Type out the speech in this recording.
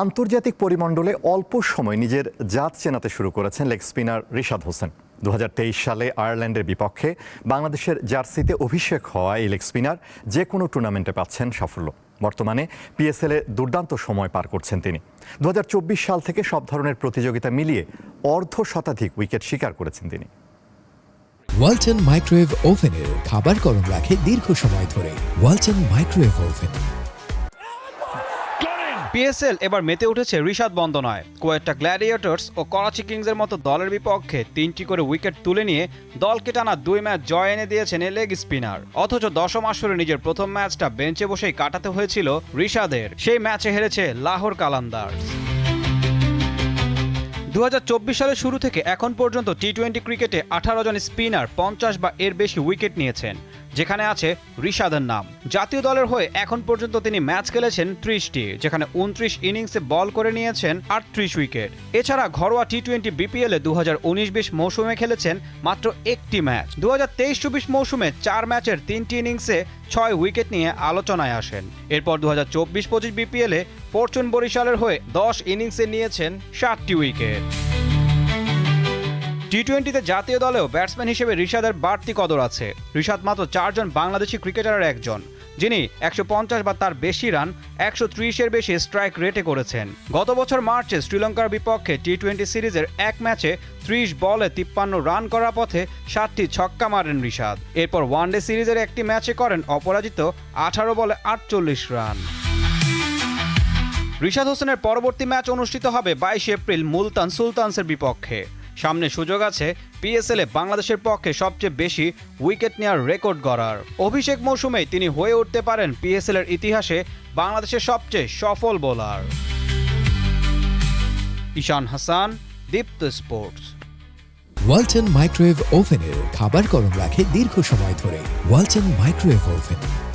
আন্তর্জাতিক পরিমণ্ডলে অল্প সময় নিজের জাত চেনাতে শুরু করেছেন লেগ স্পিনার রিশাদ হোসেন। দু হাজার তেইশ সালে আয়ারল্যান্ডের বিপক্ষে বাংলাদেশের জার্সিতে অভিষেক হওয়া এই লেগ স্পিনার যে কোনো টুর্নামেন্টে পাচ্ছেন সাফল্য। বর্তমানে পিএসএলে দুর্দান্ত সময় পার করছেন তিনি। দু হাজার চব্বিশ সাল থেকে সব ধরনের প্রতিযোগিতা মিলিয়ে অর্ধ শতাধিক উইকেট শিকার করেছেন তিনি। ওয়ালটন মাইক্রোওয়েভ ওভেনের খাবার গরম রাখে দীর্ঘ সময় ধরে। Walton microwave oven. পিএসএল এবার মেতে উঠেছে ঋষাদ বন্দনায়। কোয়েটা গ্ল্যাডিয়েটর্স ও করাচি কিংসের মতো দলের বিপক্ষে তিনটি করে উইকেট তুলে নিয়ে দলকে টানা দুই ম্যাচ জয় এনে দিয়েছেন লেগ স্পিনার। অথচ দশম আসরে নিজের প্রথম ম্যাচটা বেঞ্চে বসেই কাটাতে হয়েছিল ঋষাদের সেই ম্যাচে হেরেছে লাহোর কালান্দার্স। দু সালের শুরু থেকে এখন পর্যন্ত টি টোয়েন্টি ক্রিকেটে আঠারো জন স্পিনার পঞ্চাশ বা এর বেশি উইকেট নিয়েছেন। যেখানে আছে ঋষাদের নাম। জাতীয় দলের হয়ে এখন পর্যন্ত তিনি ম্যাচ খেলেছেন ত্রিশটি, যেখানে উনত্রিশ ইনিংসে বল করে নিয়েছেন আটত্রিশ উইকেট। এছাড়া ঘরোয়া টি টোয়েন্টি বিপিএলে দু হাজার উনিশ বিশ মৌসুমে খেলেছেন মাত্র একটি ম্যাচ। দু হাজার তেইশ চব্বিশ মৌসুমে চার ম্যাচের তিনটি ইনিংসে ছয় উইকেট নিয়ে আলোচনায় আসেন। এরপর দু হাজার চব্বিশ পঁচিশ বিপিএলে ফরচুন বরিশালের হয়ে দশ ইনিংসে নিয়েছেন সাতটি উইকেট। টি টোয়েন্টিতে জাতীয় দলেও ব্যাটসম্যান হিসেবে ঋষাদের বাড়তি কদর আছে। ঋষাদ মাত্র চারজন বাংলাদেশি ক্রিকেটারের একজন, যিনি একশো পঞ্চাশ বা তার বেশি রান, একশো ত্রিশের বেশি স্ট্রাইক রেটে করেছেন। গত বছর মার্চে শ্রীলঙ্কার বিপক্ষে টি টোয়েন্টি সিরিজের এক ম্যাচে ত্রিশ বলে তিপ্পান্ন রান করার পথে সাতটি ছক্কা মারেন ঋষাদ এরপর ওয়ানডে সিরিজের একটি ম্যাচে করেন অপরাজিত আঠারো বলে আটচল্লিশ রান। রিশাদ হোসেনের পরবর্তী ম্যাচ অনুষ্ঠিত হবে বাইশে এপ্রিল মুলতান সুলতানসের বিপক্ষে। সামনে সুযোগ আছে পিএসএল বাংলাদেশের পক্ষে সবচেয়ে বেশি উইকেট নেওয়ার রেকর্ড গড়ার। অভিষেক মৌসুমে তিনি হয়ে উঠতে পারেন পিএসএল এর ইতিহাসে বাংলাদেশের সবচেয়ে সফল bowler. Ishan Hasan, Deepto sports. Walton microwave ওভেনের খাবার গরম রাখে দীর্ঘ সময় ধরে। Walton microwave oven.